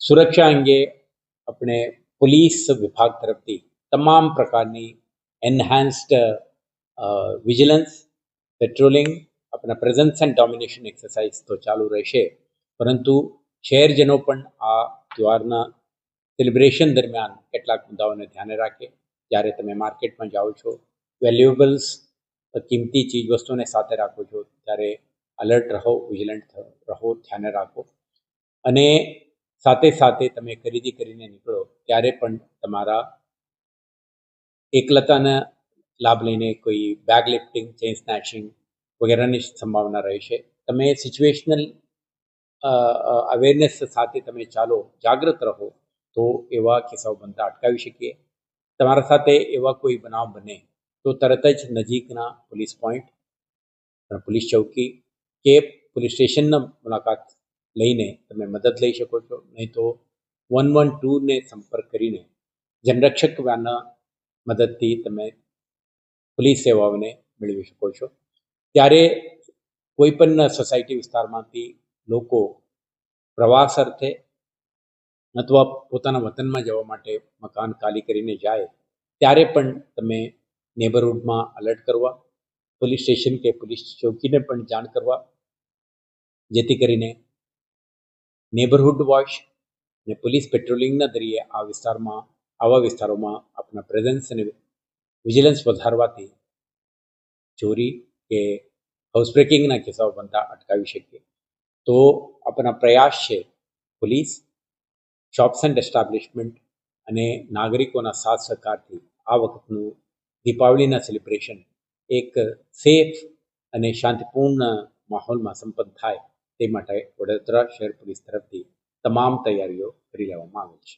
સુરક્ષા અંગે આપણે પોલીસ વિભાગ તરફથી તમામ પ્રકારની એન્હાન્સ્ડ વિજિલન્સ પેટ્રોલિંગ આપણા પ્રેઝન્સ એન્ડ ડોમિનેશન એક્સરસાઇઝ તો ચાલુ રહેશે પરંતુ શહેરજનો પણ આ તહેવારના સેલિબ્રેશન દરમિયાન કેટલાક મુદ્દાઓને ધ્યાને રાખે જ્યારે તમે માર્કેટમાં જાઓ છો વેલ્યુએબલ્સ કિંમતી ચીજ વસ્તુઓને સાથે રાખો છો ત્યારે અલર્ટ રહો વિજિલન્ટ રહો ધ્યાને રાખો અને સાથે સાથે તમે ખરીદી કરીને નીકળો, ત્યારે પણ તમારા એકલતાના લાભ લઈને કોઈ બેગ લિફ્ટિંગ ચેઇન સ્નેચિંગ વગેરેની સંભાવના રહેશે તમે સિચ્યુએશનલ અવેરનેસ સાથે તમે ચાલો જાગૃત રહો, તો એવા કિસ્સાઓ બનતા અટકાવી શકીએ. તમારા સાથે એવા કોઈ બનાવ બને, તો તરત જ નજીકના પોલીસ પોઈન્ટ પોલીસ ચોકી કે પોલીસ સ્ટેશનના મુલાકાત લઈને તમે મદદ લઈ શકો છો નહીં તો વન વન ટુને સંપર્ક કરીને જનરક્ષક વાના મદદથી તમે પોલીસ સેવાઓને મેળવી શકો છો ત્યારે કોઈ પણ સોસાયટી વિસ્તારમાંથી લોકો પ્રવાસ અર્થે અથવા પોતાના વતનમાં જવા માટે મકાન ખાલી કરીને જાય ત્યારે પણ તમે નેબરહુડમાં અલર્ટ કરવા પોલીસ સ્ટેશન કે પોલીસ ચોકીને પણ જાણ કરવા જેથી કરીને નેબરહુડ વોચ અને પોલીસ પેટ્રોલિંગના દરિયે આ વિસ્તારમાં, આવા વિસ્તારોમાં આપણા પ્રેઝન્સ અને વિજિલન્સ વધારવાથી ચોરી કે હાઉસ બ્રેકિંગના કિસ્સાઓ બનતા અટકાવી શકીએ. તો આપણા પ્રયાસ છે પોલીસ શોપ્સ એન્ડ એસ્ટાબ્લિશમેન્ટ અને નાગરિકોના સાથ સહકારથી આ વખતનું દીપાવલીના સેલિબ્રેશન એક સેફ અને શાંતિપૂર્ણ માહોલમાં સંપન્ન થાય. તે માટે વડોદરા શહેર પોલીસ તરફથી તમામ તૈયારીઓ કરી લેવામાં આવેલ છે.